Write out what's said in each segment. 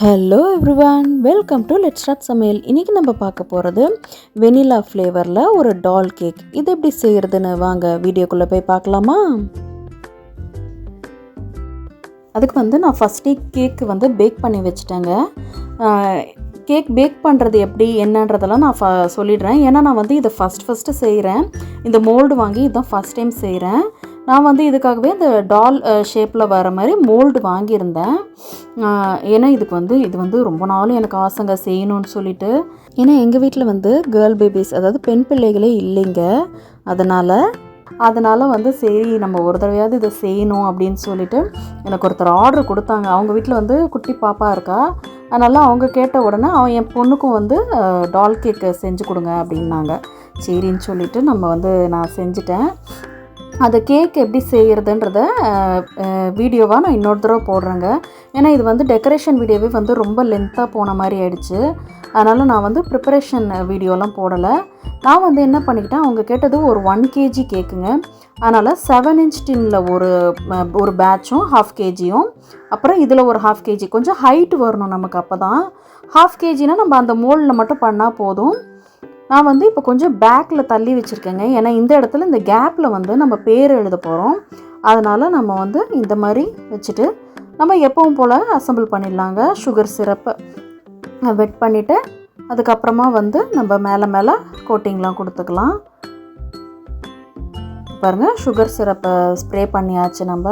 Hello everyone welcome to let start சமையல் இன்றைக்கி நம்ம பார்க்க போகிறது வெனிலா ஃப்ளேவரில் ஒரு டால் கேக் இது எப்படி செய்கிறதுன்னு வாங்க வீடியோக்குள்ளே போய் பார்க்கலாமா? அதுக்கு வந்து நான் ஃபஸ்ட்டே கேக்கு வந்து பேக் பண்ணி வச்சுட்டேங்க. கேக் பேக் பண்ணுறது எப்படி என்னன்றதெல்லாம் நான் ஃப சொல்லிடுறேன். ஏன்னா நான் வந்து இதை ஃபஸ்ட் ஃபஸ்ட்டு செய்கிறேன் இந்த மோல்டு வாங்கி இதுதான் ஃபஸ்ட் டைம் செய்கிறேன் நான் வந்து இதுக்காகவே இந்த டால் ஷேப்பில் வர மாதிரி மோல்டு வாங்கியிருந்தேன். ஏன்னா இதுக்கு வந்து இது வந்து ரொம்ப நாளும் எனக்கு ஆசைங்க செய்யணும்னு சொல்லிட்டு. ஏன்னா எங்கள் வீட்டில் வந்து கேர்ள் பேபிஸ் அதாவது பெண் பிள்ளைகளே இல்லைங்க. அதனால் அதனால் வந்து சரி நம்ம ஒரு தடவையாவது இதை செய்யணும் அப்படின்னு சொல்லிட்டு எனக்கு ஒருத்தர் ஆர்டர் கொடுத்தாங்க. அவங்க வீட்டில் வந்து குட்டி பாப்பா இருக்கா. அதனால் அவங்க கேட்ட உடனே அவன் என் பொண்ணுக்கும் வந்து டால் கேக்கு செஞ்சு கொடுங்க அப்படின்னாங்க. சரின்னு சொல்லிட்டு நம்ம வந்து நான் செஞ்சுட்டேன். அந்த கேக் எப்படி செய்கிறதுன்றத வீடியோவாக நான் இன்னொரு தடவை போடுறேங்க. ஏன்னா இது வந்து டெக்கரேஷன் வீடியோவே வந்து ரொம்ப லென்த்தாக போன மாதிரி ஆயிடுச்சு. அதனால் நான் வந்து ப்ரிப்பரேஷன் வீடியோலாம் போடலை. நான் வந்து என்ன பண்ணிக்கிட்டேன் அவங்க கேட்டது ஒரு ஒன் கேஜி கேக்குங்க அதனால் செவன் இன்ச் டின்னில் ஒரு ஒரு பேட்சும் ஹாஃப் கேஜியும் அப்புறம் இதில் ஒரு ஹாஃப் கேஜி கொஞ்சம் ஹைட் வரணும் நமக்கு அப்போ தான் ஹாஃப் கேஜினால் நம்ம அந்த மோல்டில் மட்டும் பண்ணால் போதும். நான் வந்து இப்போ கொஞ்சம் பேக்கில் தள்ளி வச்சுருக்கேங்க. ஏன்னா இந்த இடத்துல இந்த கேப்பில் வந்து நம்ம பேர் எழுத போகிறோம் அதனால் நம்ம வந்து இந்த மாதிரி வச்சுட்டு நம்ம எப்பவும் போல் அசம்பிள் பண்ணிடலாங்க. சுகர் சிரப்பை வெட் பண்ணிவிட்டு அதுக்கப்புறமா வந்து நம்ம மேலே மேலே கோட்டிங்லாம் கொடுத்துக்கலாம். பாருங்கள் சுகர் சிரப்பை ஸ்ப்ரே பண்ணியாச்சு நம்ம.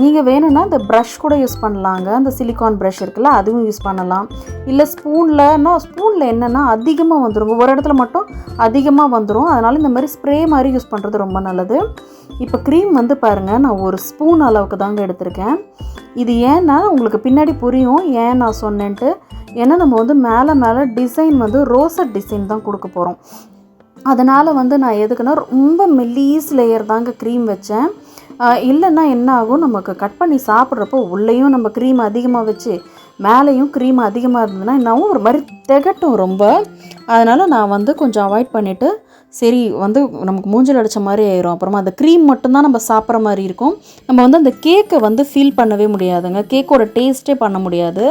நீங்கள் வேணும்னா இந்த ப்ரஷ் கூட யூஸ் பண்ணலாங்க. அந்த சிலிக்கான் ப்ரஷ் இருக்குல்ல அதுவும் யூஸ் பண்ணலாம். இல்லை ஸ்பூனில்னா ஸ்பூனில் என்னென்னா அதிகமாக வந்துடும் ஒரு இடத்துல மட்டும் அதிகமாக வந்துடும் அதனால் இந்த மாதிரி ஸ்ப்ரே மாதிரி யூஸ் பண்ணுறது ரொம்ப நல்லது. இப்போ க்ரீம் வந்து பாருங்கள் நான் ஒரு ஸ்பூன் அளவுக்கு தாங்க எடுத்திருக்கேன். இது ஏன்னா உங்களுக்கு பின்னாடி புரியும். ஏன் நான் சொன்னேன்ட்டு. ஏன்னா நம்ம வந்து மேலே மேலே டிசைன் வந்து ரோசட் டிசைன் தான் கொடுக்க போகிறோம் அதனால் வந்து நான் எதுக்குன்னா ரொம்ப மெல்லீஸ் லேயர் தாங்க க்ரீம் வச்சேன். இல்லைன்னா என்ன ஆகும்? நமக்கு கட் பண்ணி சாப்பிட்றப்போ உள்ளேயும் நம்ம க்ரீம் அதிகமாக வச்சு மேலேயும் க்ரீம் அதிகமாக இருந்ததுன்னா என்னாவும் ஒரு மாதிரி திகட்டும் ரொம்ப. அதனால் நான் வந்து கொஞ்சம் அவாய்ட் பண்ணிவிட்டு சரி வந்து நமக்கு மூஞ்சில் அடித்த மாதிரி ஆயிரும். அப்புறமா அந்த க்ரீம் மட்டும்தான் நம்ம சாப்பிட்ற மாதிரி இருக்கும். நம்ம வந்து அந்த கேக்கை வந்து ஃபீல் பண்ணவே முடியாதுங்க. கேக்கோட டேஸ்ட்டே பண்ண முடியாது.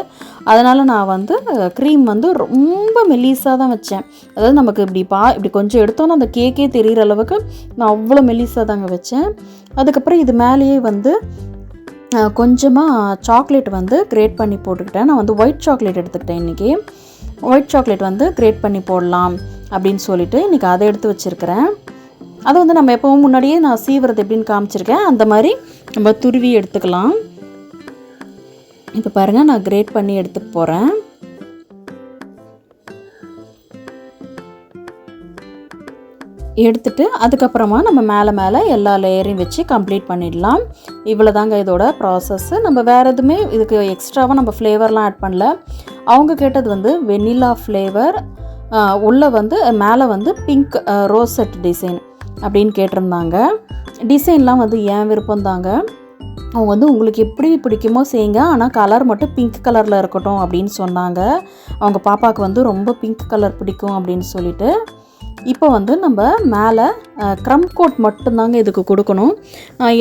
அதனால் நான் வந்து க்ரீம் வந்து ரொம்ப மெலிசாக தான் வச்சேன். அதாவது நமக்கு இப்படி பா இப்படி கொஞ்சம் எடுத்தோன்னா அந்த கேக்கே தெரிகிற அளவுக்கு நான் அவ்வளோ மெலிசாக தாங்க வச்சேன். அதுக்கப்புறம் இது மேலேயே வந்து கொஞ்சமாக சாக்லேட் வந்து கிரேட் பண்ணி போட்டுக்கிட்டேன். நான் வந்து ஒயிட் சாக்லேட் எடுத்துக்கிட்டேன் இன்றைக்கி ஒயிட் சாக்லேட் வந்து கிரேட் பண்ணி போடலாம் அப்படின்னு சொல்லிட்டு இன்றைக்கி அதை எடுத்து வச்சுருக்கிறேன். அதை வந்து நம்ம எப்போவும் முன்னாடியே நான் சீவுறது எப்படின்னு காமிச்சிருக்கேன். அந்த மாதிரி நம்ம துருவி எடுத்துக்கலாம். இப்போ பாருங்கள் நான் கிரேட் பண்ணி எடுத்துக்க போகிறேன் எடுத்துட்டு அதுக்கப்புறமா நம்ம மேலே மேலே எல்லா லேயரையும் வச்சு கம்ப்ளீட் பண்ணிடலாம். இவ்வளோ தாங்க இதோட ப்ராசஸ்ஸு நம்ம வேறு எதுவுமே இதுக்கு எக்ஸ்ட்ராவாக நம்ம ஃப்ளேவர்லாம் ஆட் பண்ணல. அவங்க கேட்டது வந்து வெனிலா ஃப்ளேவர் உள்ளே வந்து மேலே வந்து பிங்க் ரோசட் டிசைன் அப்படின்னு கேட்டிருந்தாங்க. டிசைன்லாம் வந்து ஏன் விருப்பம் தாங்க அவங்க வந்து உங்களுக்கு எப்படி பிடிக்குமோ செய்யுங்க. ஆனால் கலர் மட்டும் பிங்க் கலரில் இருக்கட்டும் அப்படின்னு சொன்னாங்க. அவங்க பாப்பாவுக்கு வந்து ரொம்ப பிங்க் கலர் பிடிக்கும் அப்படின்னு சொல்லிட்டு இப்போ வந்து நம்ம மேலே க்ரம் கோட் மட்டும்தாங்க இதுக்கு கொடுக்கணும்.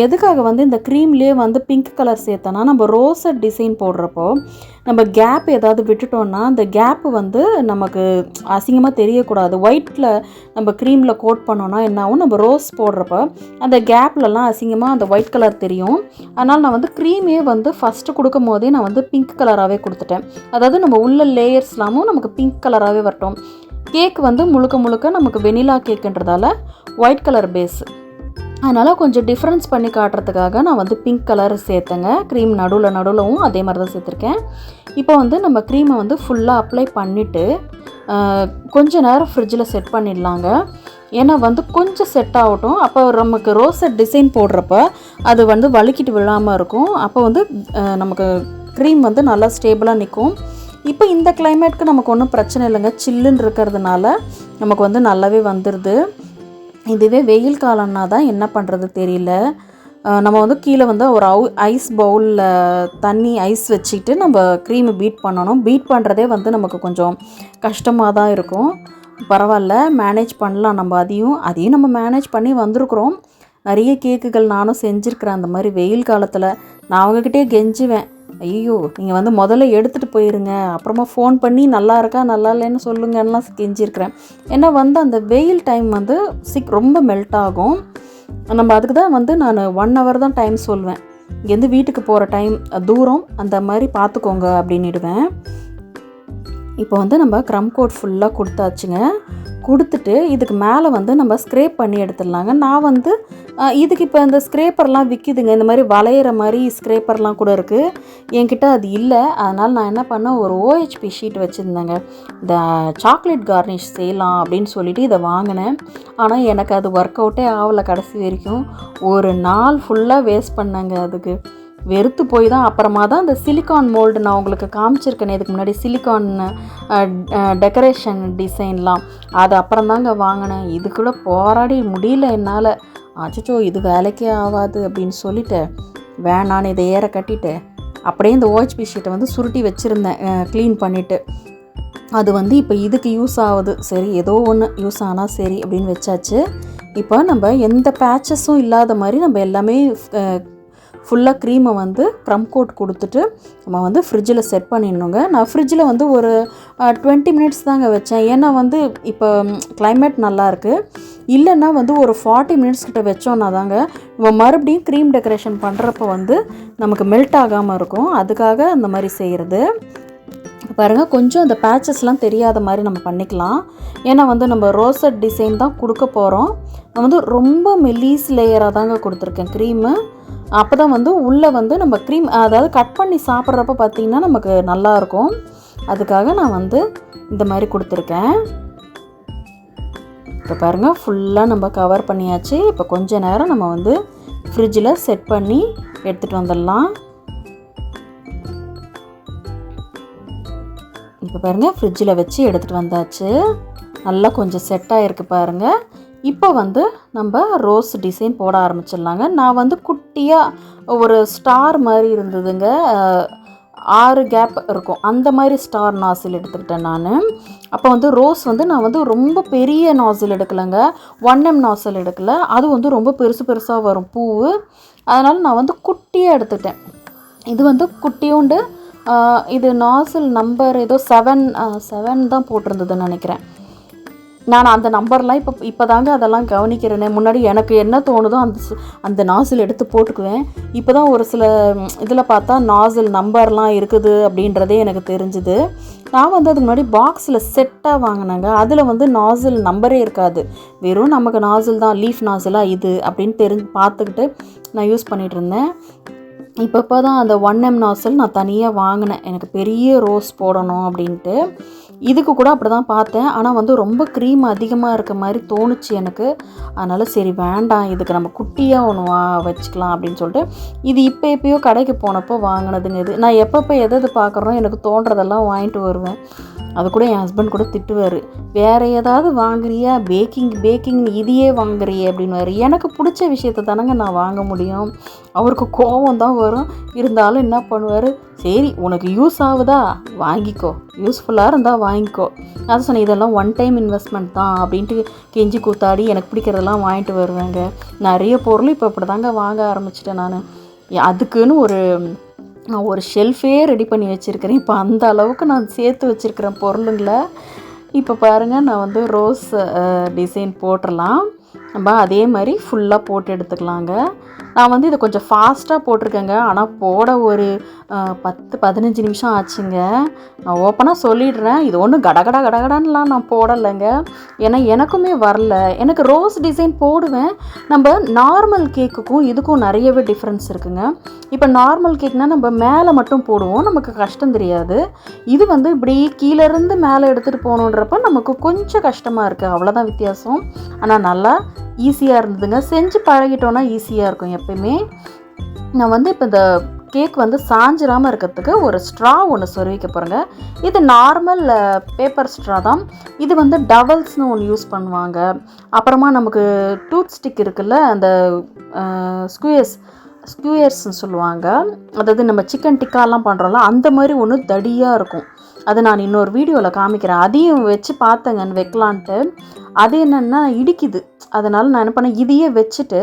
எதுக்காக வந்து இந்த க்ரீம்லேயே வந்து பிங்க் கலர் சேர்த்தோன்னா நம்ம ரோஸட் டிசைன் போடுறப்போ நம்ம கேப் ஏதாவது விட்டுட்டோம்னா அந்த கேப் வந்து நமக்கு அசிங்கமாக தெரியக்கூடாது. ஒயிட்டில் நம்ம க்ரீமில் கோட் பண்ணோன்னா என்ன ஆகும்? நம்ம ரோஸ் போடுறப்போ அந்த கேப்லலாம் அசிங்கமாக அந்த ஒயிட் கலர் தெரியும். அதனால் நான் வந்து க்ரீமே வந்து ஃபஸ்ட்டு கொடுக்கும் போதே நான் வந்து பிங்க் கலராகவே கொடுத்துட்டேன். அதாவது நம்ம உள்ள லேயர்ஸ்லாமும் நமக்கு பிங்க் கலராகவே வரட்டும். கேக் வந்து முழுக்க முழுக்க நமக்கு வெனிலா கேக்குன்றதால ஒயிட் கலர் பேஸ். அதனால் கொஞ்சம் டிஃப்ரென்ஸ் பண்ணி காட்டுறதுக்காக நான் வந்து பிங்க் கலர் சேர்த்தேங்க. க்ரீம் நடுவில் நடுவிலவும் அதே மாதிரி தான் சேர்த்துருக்கேன். இப்போ வந்து நம்ம க்ரீமை வந்து ஃபுல்லாக அப்ளை பண்ணிவிட்டு கொஞ்ச நேரம் ஃப்ரிட்ஜில் செட் பண்ணிடலாங்க. ஏன்னா வந்து கொஞ்சம் செட் ஆகட்டும். அப்போ நமக்கு ரோஸை டிசைன் போடுறப்ப அது வந்து வழுக்கிட்டு விழாமல் இருக்கும். அப்போ வந்து நமக்கு க்ரீம் வந்து நல்லா ஸ்டேபிளாக நிற்கும் இப்போ இந்த கிளைமேட்க்கு நமக்கு ஒன்றும் பிரச்சனை இல்லைங்க. சில்லுன்னு இருக்கிறதுனால நமக்கு வந்து நல்லாவே வந்துடுது இதுவே வெயில் காலம்னா தான் என்ன பண்ணுறது தெரியல. நம்ம வந்து கீழே வந்து ஒரு அவு ஐஸ் பவுலில் தண்ணி ஐஸ் வச்சுக்கிட்டு நம்ம க்ரீமை பீட் பண்ணணும். பீட் பண்ணுறதே வந்து நமக்கு கொஞ்சம் கஷ்டமாக தான் இருக்கும். பரவாயில்ல மேனேஜ் பண்ணலாம் நம்ம அதையும். அதையும் நம்ம மேனேஜ் பண்ணி வந்திருக்கிறோம். நிறைய கேக்குகள் நானும் செஞ்சுருக்கிறேன். அந்த மாதிரி வெயில் காலத்தில் நான் அவங்கக்கிட்டே கெஞ்சுவேன். ஐயோ நீங்கள் வந்து முதல்ல எடுத்துகிட்டு போயிருங்க. அப்புறமா ஃபோன் பண்ணி நல்லா இருக்கா நல்லா இல்லைன்னு சொல்லுங்கன்னெலாம் கெஞ்சிருக்கிறேன். ஏன்னா வந்து அந்த வெயில் டைம் வந்து சிக் ரொம்ப மெல்ட் ஆகும். நம்ம அதுக்கு தான் வந்து நான் ஒன் ஹவர் தான் டைம் சொல்வேன். இங்கேருந்து வீட்டுக்கு போகிற டைம் தூரம் அந்த மாதிரி பார்த்துக்கோங்க அப்படின்னிடுவேன். இப்போ வந்து நம்ம க்ரம் கோட் ஃபுல்லாக கொடுத்தாச்சுங்க. கொடுத்துட்டு இதுக்கு மேலே வந்து நம்ம ஸ்க்ரேப் பண்ணி எடுத்துடலாங்க. நான் வந்து இதுக்கு இப்போ இந்த ஸ்க்ரேப்பர்லாம் விற்கிதுங்க இந்த மாதிரி வளையிற மாதிரி ஸ்க்ரேப்பர்லாம் கூட இருக்குது என்கிட்ட அது இல்லை. அதனால் நான் என்ன பண்ணேன்? ஒரு ஓஹெச்பி ஷீட் வச்சுருந்தேங்க. இந்த சாக்லேட் கார்னிஷ் செய்யலாம் அப்படின்னு சொல்லிட்டு இதை வாங்கினேன். ஆனால் எனக்கு அது ஒர்க் அவுட்டே ஆகலை கடைசி வரைக்கும். ஒரு நாள் ஃபுல்லாக வேஸ்ட் பண்ணேங்க அதுக்கு. வெறுத்து போய் தான். அப்புறமா தான் இந்த சிலிக்கான் மோல்டு நான் உங்களுக்கு காமிச்சிருக்கேனே இதுக்கு முன்னாடி சிலிக்கான் டெக்கரேஷன் டிசைன்லாம் அது அப்புறம் தாங்க வாங்கினேன். இதுக்குள்ளே போராடி முடியல என்னால். அச்சோ இது வேலைக்கே ஆகாது அப்படின்னு சொல்லிட்டு வேணான்னு இதை ஏற கட்டிட்டு அப்படியே இந்த ஓஹெச்பி ஷீட்டை வந்து சுருட்டி வச்சுருந்தேன் க்ளீன் பண்ணிவிட்டு அது வந்து இப்போ இதுக்கு யூஸ் ஆகுது. சரி ஏதோ ஒன்று யூஸ் ஆனால் சரி அப்படின்னு வச்சாச்சு. இப்போ நம்ம எந்த பேச்சஸும் இல்லாத மாதிரி நம்ம எல்லாமே ஃபுல்லாக க்ரீமை வந்து க்ரம் கோட் கொடுத்துட்டு நம்ம வந்து ஃப்ரிட்ஜில் செட் பண்ணிடணுங்க. நான் ஃப்ரிட்ஜில் வந்து ஒரு டுவெண்ட்டி மினிட்ஸ் தாங்க வச்சேன். ஏன்னா வந்து இப்போ கிளைமேட் நல்லாயிருக்கு இல்லைன்னா வந்து ஒரு ஃபார்ட்டி மினிட்ஸ் கிட்ட வச்சோன்னா தாங்க நம்ம மறுபடியும் க்ரீம் டெக்கரேஷன் பண்ணுறப்போ வந்து நமக்கு மெல்ட் ஆகாமல் இருக்கும். அதுக்காக அந்த மாதிரி செய்கிறது பாருங்கள் கொஞ்சம் அந்த பேச்சஸ்லாம் தெரியாத மாதிரி நம்ம பண்ணிக்கலாம். ஏன்னா வந்து நம்ம ரோசட் டிசைன் தான் கொடுக்க போகிறோம் நான் வந்து ரொம்ப மெல்லீஸ் லேயராக தாங்க கொடுத்துருக்கேன் க்ரீமு அப்போ தான் வந்து உள்ளே வந்து நம்ம க்ரீம் அதாவது கட் பண்ணி சாப்பிட்றப்ப பார்த்திங்கன்னா நமக்கு நல்லாயிருக்கும் அதுக்காக நான் வந்து இந்த மாதிரி கொடுத்துருக்கேன். இப்போ பாருங்கள் ஃபுல்லாக நம்ம கவர் பண்ணியாச்சு. இப்போ கொஞ்ச நேரம் நம்ம வந்து ஃப்ரிட்ஜில் செட் பண்ணி எடுத்துகிட்டு வந்துடலாம். இப்போ பாருங்கள் ஃப்ரிட்ஜில் வச்சு எடுத்துகிட்டு வந்தாச்சு. நல்லா கொஞ்சம் செட் ஆகிருக்கு பாருங்கள் இப்போ வந்து நம்ம ரோஸ் டிசைன் போட ஆரம்பிச்சிடலாங்க. நான் வந்து குட்டியாக ஒரு ஸ்டார் மாதிரி இருந்ததுங்க. ஆறு கேப் இருக்கும். அந்த மாதிரி ஸ்டார் நாசில் எடுத்துக்கிட்டேன் நான். அப்போ வந்து ரோஸ் வந்து நான் வந்து ரொம்ப பெரிய நாசில் எடுக்கலைங்க. ஒன் எம் நாசில் எடுக்கல. அது வந்து ரொம்ப பெருசு பெருசாக வரும் பூ அதனால் நான் வந்து குட்டியாக எடுத்துட்டேன். இது வந்து குட்டியோண்டு இது நாசில் நம்பர் ஏதோ செவன் செவன் தான் போட்டிருந்ததுன்னு நினைக்கிறேன். நான் அந்த நம்பர்லாம் இப்போ இப்போ தாங்க அதெல்லாம் கவனிக்கிறேனே. முன்னாடி எனக்கு என்ன தோணுதோ அந்த அந்த நாசில் எடுத்து போட்டுக்குவேன். இப்போ தான் ஒரு சில இதில் பார்த்தா நாசில் நம்பர்லாம் இருக்குது அப்படின்றதே எனக்கு தெரிஞ்சுது. நான் வந்து அதுக்கு முன்னாடி பாக்ஸில் செட்டாக வாங்கினாங்க. அதில் வந்து நாசில் நம்பரே இருக்காது. வெறும் நமக்கு நாசில் தான் லீஃப் நாசிலாக இது அப்படின்னு தெரிஞ்சு பார்த்துக்கிட்டு நான் யூஸ் பண்ணிகிட்டு இருந்தேன். இப்போ இப்போ தான் அந்த ஒன் எம் நாசல் நான் தனியாக வாங்கினேன். எனக்கு பெரிய ரோஸ் போடணும் அப்படின்ட்டு. இதுக்கு கூட அப்படி தான் பார்த்தேன். ஆனால் வந்து ரொம்ப க்ரீம் அதிகமாக இருக்க மாதிரி தோணுச்சு எனக்கு. அதனால் சரி வேண்டாம். இதுக்கு நம்ம குட்டியாக ஒன்று வா வச்சுக்கலாம் அப்படின்னு சொல்லிட்டு இது இப்போ எப்பயோ கடைக்கு போனப்போ வாங்கினதுங்க இது. நான் எப்பப்போ எது எது பார்க்குறோம் எனக்கு தோன்றதெல்லாம் வாங்கிட்டு வருவேன். அது கூட என் ஹஸ்பண்ட் கூட திட்டுவார். வேறு ஏதாவது வாங்குறியா? பேக்கிங் பேக்கிங் இதையே வாங்குறியே அப்படின்னுவார். எனக்கு பிடிச்ச விஷயத்த தானங்க நான் வாங்க முடியும். அவருக்கு கோவம் தான் வரும். இருந்தாலும் என்ன பண்ணுவார்? சரி உனக்கு யூஸ் ஆகுதா? வாங்கிக்கோ. யூஸ்ஃபுல்லாக இருந்தால் வாங்கிக்கோ. அதை சொன்னேன் இதெல்லாம் ஒன் டைம் இன்வெஸ்ட்மெண்ட் தான் அப்படின்ட்டு கெஞ்சி கூத்தாடி எனக்கு பிடிக்கிறதெல்லாம் வாங்கிட்டு வருவேங்க. நிறைய பொருள் இப்போ அப்படி தாங்க வாங்க ஆரம்பிச்சிட்டேன் நான். அதுக்குன்னு ஒரு நான் ஒரு ஷெல்ஃபே ரெடி பண்ணி வச்சுருக்கிறேன். இப்போ அந்த அளவுக்கு நான் சேர்த்து வச்சுருக்கிறேன் பொருளுங்களை இப்போ பாருங்கள் நான் வந்து ரோஸ் டிசைன் போட்டுடலாம் நம்ம அதே மாதிரி ஃபுல்லாக போட்டு எடுத்துக்கலாங்க. நான் வந்து இதை கொஞ்சம் ஃபாஸ்ட்டாக போட்டிருக்கேங்க. ஆனால் போட ஒரு பத்து பதினஞ்சு நிமிஷம் ஆச்சுங்க. நான் ஓப்பனாக சொல்லிடுறேன். இது ஒன்றும் கடகட கடகடான்லாம் நான் போடலைங்க. ஏன்னா எனக்குமே வரல. எனக்கு ரோஸ் டிசைன் போடுவேன். நம்ம நார்மல் கேக்குக்கும் இதுக்கும் நிறையவே டிஃப்ரென்ஸ் இருக்குங்க. இப்போ நார்மல் கேக்னால் நம்ம மேலே மட்டும் போடுவோம். நமக்கு கஷ்டம் தெரியாது. இது வந்து இப்படி கீழேருந்து மேலே எடுத்துகிட்டு போகணுன்றப்ப நமக்கு கொஞ்சம் கஷ்டமாக இருக்குது அவ்வளோதான் வித்தியாசம். ஆனால் நல்லா ஈஸியாக இருந்ததுங்க. செஞ்சு பழகிட்டோன்னா ஈஸியாக இருக்கும் எப்பயுமே. நான் வந்து இப்போ இந்த கேக் வந்து சாஞ்சிராமல் இருக்கிறதுக்கு ஒரு ஸ்ட்ரா ஒன்று சொருவிக்க போகிறேங்க இது நார்மல் பேப்பர் ஸ்ட்ரா தான். இது வந்து டவல்ஸ்னு ஒன்று யூஸ் பண்ணுவாங்க. அப்புறமா நமக்கு டூத் ஸ்டிக் இருக்குல்ல அந்த ஸ்குயர்ஸ் ஸ்குயர்ஸ்னு சொல்லுவாங்க. அதாவது நம்ம சிக்கன் டிக்காலாம் பண்ணுறோம்ல அந்த மாதிரி ஒன்று தடியாக இருக்கும். அது நான் இன்னொரு வீடியோவில் காமிக்கிறேன். அதையும் வச்சு பார்த்தேங்க வைக்கலான்ட்டு. அது என்னென்னா இடிக்குது. அதனால் நான் என்ன பண்ணேன் இதையே வச்சுட்டு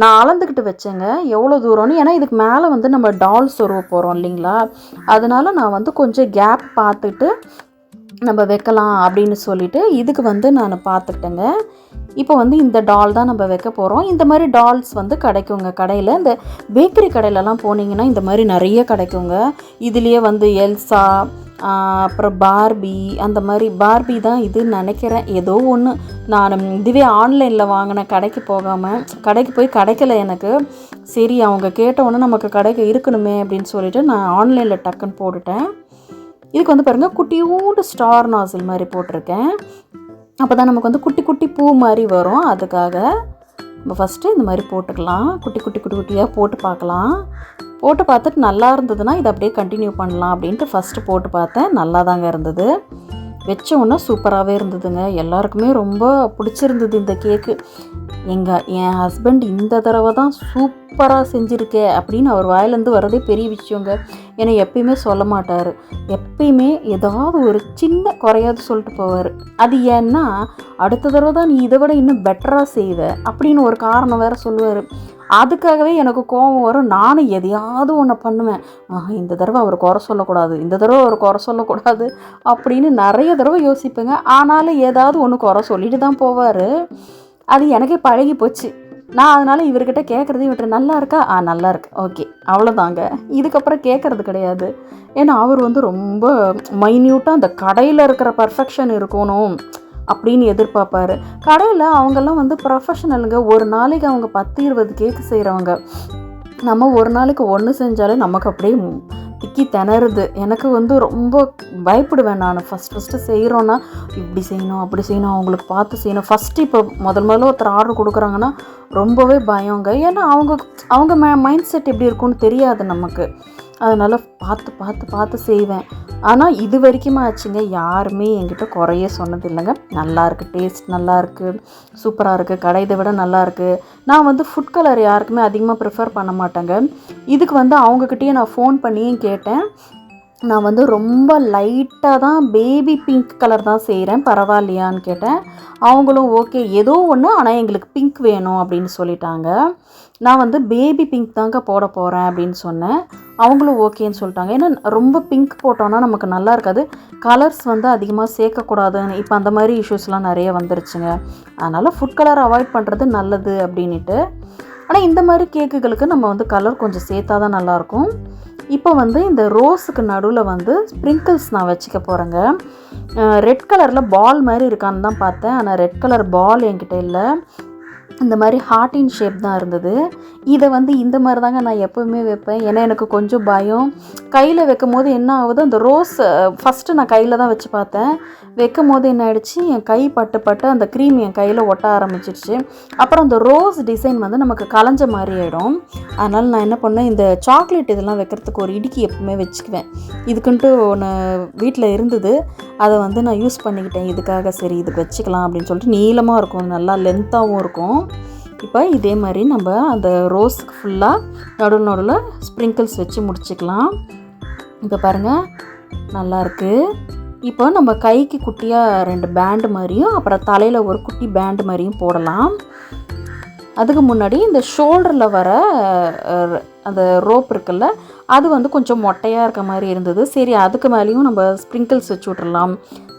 நான் அளந்துக்கிட்டு வச்சேங்க. எவ்வளோ தூரம்னு? ஏன்னா இதுக்கு மேலே வந்து நம்ம டால் சொருவ போகிறோம் இல்லைங்களா? அதனால நான் வந்து கொஞ்சம் கேப் பார்த்துட்டு நம்ம வைக்கலாம் அப்படின்னு சொல்லிட்டு இதுக்கு வந்து நான் பார்த்துக்கிட்டேங்க. இப்போ வந்து இந்த டால் தான் நம்ம வைக்க போகிறோம் இந்த மாதிரி டால்ஸ் வந்து கிடைக்குங்க. கடையில் இந்த பேக்கரி கடையிலலாம் போனீங்கன்னா இந்த மாதிரி நிறைய கிடைக்குங்க. இதுலேயே வந்து எல்சா அப்புறம் பார்பி அந்த மாதிரி பார்பி தான் இது நினைக்கிறேன். ஏதோ ஒன்று நான் இதுவே ஆன்லைனில் வாங்கின கடைக்கு போகாமல் கடைக்கு போய் கிடைக்கல எனக்கு. சரி அவங்க கேட்ட நமக்கு கடைக்கு இருக்கணுமே அப்படின்னு சொல்லிட்டு நான் ஆன்லைனில் டக்குன்னு போட்டுட்டேன். இதுக்கு வந்து பாருங்கள் குட்டியூண்டு ஸ்டார் நாசில் மாதிரி போட்டிருக்கேன். அப்போ தான் நமக்கு வந்து குட்டி குட்டி பூ மாதிரி வரும். அதுக்காக நம்ம ஃபஸ்ட்டு இந்த மாதிரி போட்டுக்கலாம். குட்டி குட்டி குட்டி குட்டியாக போட்டு பார்க்கலாம். போட்டு பார்த்துட்டு நல்லா இருந்ததுன்னா இதை அப்படியே கண்டினியூ பண்ணலாம் அப்படின்ட்டு ஃபஸ்ட்டு போட்டு பார்த்தேன். நல்லா தாங்க இருந்தது. வச்ச உடனே சூப்பராகவே இருந்ததுங்க. எல்லாருக்குமே ரொம்ப பிடிச்சிருந்தது இந்த கேக்கு எங்கள் என் ஹஸ்பண்ட் இந்த தடவை தான் சூப்பராக செஞ்சுருக்கே அப்படின்னு அவர் வாயிலேருந்து வரதே பெரிய விஷயங்க. ஏன்னா எப்பயுமே சொல்ல மாட்டார். எப்பயுமே ஏதாவது ஒரு சின்ன குறையாது சொல்லிட்டு போவார். அது ஏன்னா அடுத்த தடவை தான் நீ இதை விட இன்னும் பெட்டராக செய்வ அப்படின்னு ஒரு காரணம் வேற சொல்லுவார். அதுக்காகவே எனக்கு கோபம் வரும். நானும் எதையாவது ஒன்று பண்ணுவேன். இந்த தடவை அவர் குறை சொல்லக்கூடாது. இந்த தடவை அவர் குறை சொல்லக்கூடாது. அப்படின்னு நிறைய தடவை யோசிப்பேங்க. ஆனாலும் ஏதாவது ஒன்று குறை சொல்லிட்டு தான் போவார். அது எனக்கே பழகி போச்சு. நான் அதனால் இவர்கிட்ட கேட்குறதையும் விட்டு நல்லா இருக்கா? ஆ நல்லா இருக்கு. ஓகே. அவ்வளோதாங்க இதுக்கப்புறம் கேட்குறது கிடையாது. ஏன்னா அவர் வந்து ரொம்ப மைன்யூட்டாக அந்த கடையில் இருக்கிற பர்ஃபெக்ஷன் இருக்கணும். அப்படின்னு எதிர்பார்ப்பாரு. கடையில் அவங்கெல்லாம் வந்து ப்ரொஃபஷனலுங்க ஒரு நாளைக்கு அவங்க பத்து இருபது கேக்கு செய்கிறவங்க நம்ம ஒரு நாளைக்கு ஒன்று செஞ்சாலே நமக்கு அப்படியே திக்கி திணறுது. எனக்கு வந்து ரொம்ப பயப்படுவேன் நான். ஃபஸ்ட் ஃபஸ்ட்டு செய்கிறோன்னா இப்படி செய்யணும் அப்படி செய்யணும் அவங்களுக்கு பார்த்து செய்யணும். ஃபஸ்ட்டு இப்போ முதல் முதல்ல ஒருத்தர் ஆர்டர் கொடுக்குறாங்கன்னா ரொம்பவே பயங்க. ஏன்னா அவங்க அவங்க மைண்ட் செட் எப்படி இருக்கும்னு தெரியாது நமக்கு. அதனால் பார்த்து பார்த்து பார்த்து செய்வேன். ஆனால் இது வரைக்கும் ஆச்சுங்க. யாருமே என்கிட்ட குறைய சொன்னது இல்லைங்க நல்லா டேஸ்ட் நல்லாயிருக்கு சூப்பராக இருக்குது கடை இதை விட நல்லாயிருக்கு நான் வந்து ஃபுட் கலர் யாருக்குமே அதிகமாக ப்ரிஃபர் பண்ண மாட்டேங்க. இதுக்கு வந்து அவங்கக்கிட்டேயே நான் ஃபோன் பண்ணியும் கேட்டேன். நான் வந்து ரொம்ப லைட்டாக தான் பேபி பிங்க் கலர் தான் செய்கிறேன் பரவாயில்லையான்னு கேட்டேன். அவங்களும் ஓகே ஏதோ ஒன்று ஆனால் எங்களுக்கு பிங்க் வேணும் அப்படின்னு சொல்லிட்டாங்க. நான் வந்து பேபி பிங்க் தாங்க போட போகிறேன் அப்படின்னு சொன்னேன். அவங்களும் ஓகேன்னு சொல்லிட்டாங்க. ஏன்னா ரொம்ப பிங்க் போட்டோன்னா நமக்கு நல்லா இருக்காது. கலர்ஸ் வந்து அதிகமாக சேர்க்கக்கூடாதுன்னு இப்போ அந்த மாதிரி இஷ்யூஸ்லாம் நிறைய வந்துருச்சுங்க. அதனால் ஃபுட் கலர் அவாய்ட் பண்ணுறது நல்லது அப்படின்ட்டு ஆனால் இந்த மாதிரி கேக்குகளுக்கு நம்ம வந்து கலர் கொஞ்சம் சேர்த்தா தான் நல்லாயிருக்கும் இப்போ வந்து இந்த ரோஸுக்கு நடுவில் வந்து ஸ்ப்ரிங்கிள்ஸ் நான் வச்சுக்க போகிறேங்க ரெட் கலரில் பால் மாதிரி இருக்கான்னு தான் பார்த்தேன். ஆனால் ரெட் கலர் பால் என்கிட்ட இல்லை. இந்த மாதிரி ஹார்ட்டின் ஷேப் தான் இருந்தது. இதை வந்து இந்த மாதிரி தாங்க நான் எப்போவுமே வைப்பேன். ஏன்னா எனக்கு கொஞ்சம் பயம். கையில் வைக்கும் போது என்ன ஆகுது அந்த ரோஸ் ஃபஸ்ட்டு நான் கையில் தான் வச்சு பார்த்தேன். வைக்கும் போது என்ன ஆகிடுச்சு என் கை பட்டு பட்டு அந்த க்ரீம் என் கையில் ஒட்ட ஆரம்பிச்சிருச்சு. அப்புறம் அந்த ரோஸ் டிசைன் வந்து நமக்கு கலைஞ்ச மாதிரி ஆகிடும் அதனால் நான் என்ன பண்ணேன் இந்த சாக்லேட் இதெல்லாம் வைக்கிறதுக்கு ஒரு இடுக்கி எப்பவுமே வச்சுக்குவேன். இதுக்குன்ட்டு ஒன்று வீட்டில் இருந்தது. அதை வந்து நான் யூஸ் பண்ணிக்கிட்டேன். இதுக்காக சரி இதுக்கு வச்சுக்கலாம் அப்படின்னு சொல்லிட்டு நீளமாக இருக்கும். நல்லா லென்த்தாகவும் இருக்கும். இப்போ இதே மாதிரி நம்ம அந்த ரோஸ்க்கு ஃபுல்லாக நடு நடுவில் ஸ்ப்ரிங்கிள்ஸ் வச்சு முடிச்சுக்கலாம். இப்போ பாருங்கள் நல்லாயிருக்கு இப்போ நம்ம கைக்கு குட்டியாக ரெண்டு பேண்டு மாதிரியும் அப்புறம் தலையில் ஒரு குட்டி பேண்டு மாதிரியும் போடலாம். அதுக்கு முன்னாடி இந்த ஷோல்டரில் வர அந்த ரோப் இருக்குல்ல அது வந்து கொஞ்சம் மொட்டையாக இருக்க மாதிரி இருந்தது. சரி அதுக்கு மேலேயும் நம்ம ஸ்ப்ரிங்கிள்ஸ் வச்சு விட்றலாம்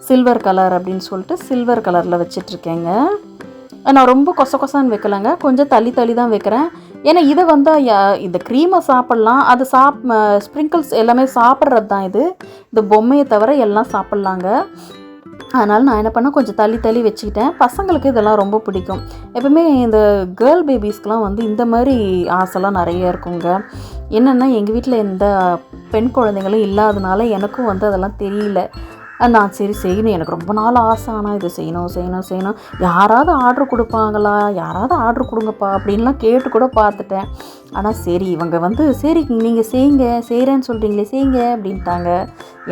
சில்வர் கலர் அப்படின்னு சொல்லிட்டு சில்வர் கலரில் வச்சிட்ருக்கேங்க நான் ரொம்ப கொச கொசான்னு வைக்கலங்க. கொஞ்சம் தள்ளி தள்ளி தான் வைக்கிறேன். ஏன்னா இதை வந்து யா- இந்த க்ரீமை சாப்பிட்லாம். அது சாப் ஸ்ப்ரிங்கிள்ஸ் எல்லாமே சாப்பிட்றது தான் இது. இந்த பொம்மையை தவிர எல்லாம் சாப்பிட்லாங்க. அதனால் நான் என்ன பண்ணேன் கொஞ்சம் தள்ளி தள்ளி வச்சுக்கிட்டேன். பசங்களுக்கு இதெல்லாம் ரொம்ப பிடிக்கும். எப்பவுமே இந்த கேர்ள் பேபிஸ்க்கெலாம் வந்து இந்த மாதிரி ஆசைலாம் நிறைய இருக்குங்க. என்னென்னா எங்கள் வீட்டில் எந்த பெண் குழந்தைங்களும் இல்லாதனால எனக்கும் வந்து அதெல்லாம் தெரியல. நான் சரி செய்யணும். எனக்கு ரொம்ப நாள் ஆசை. ஆனால் இது செய்யணும் செய்யணும் செய்யணும். யாராவது ஆர்டர் கொடுப்பாங்களா? யாராவது ஆர்டர் கொடுங்கப்பா அப்படின்லாம் கேட்டு கூட பார்த்துட்டேன். ஆனால் சரி இவங்க வந்து சரி நீங்கள் செய்யுங்க செய்கிறேன்னு சொல்கிறீங்களே செய்யுங்க அப்படின்ட்டாங்க.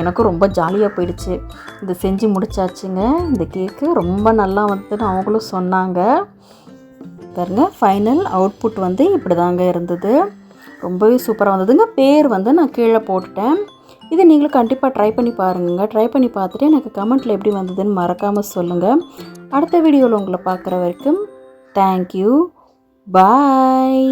எனக்கும் ரொம்ப ஜாலியாக போயிடுச்சு. இது செஞ்சு முடிச்சாச்சுங்க. இந்த கேக்கு ரொம்ப நல்லா வந்துன்னு அவங்களும் சொன்னாங்க. பாருங்க ஃபைனல் அவுட்புட் வந்து இப்படி தாங்க இருந்தது. ரொம்பவே சூப்பராக வந்ததுங்க. பேர் வந்து நான் கீழே போட்டுட்டேன். இதை நீங்களும் கண்டிப்பாக ட்ரை பண்ணி பாருங்க. ட்ரை பண்ணி பார்த்துட்டு எனக்கு கமெண்ட்டில் எப்படி வந்ததுன்னு மறக்காமல் சொல்லுங்கள் அடுத்த வீடியோவில் உங்களை பார்க்குற வரைக்கும் தேங்க்யூ பாய்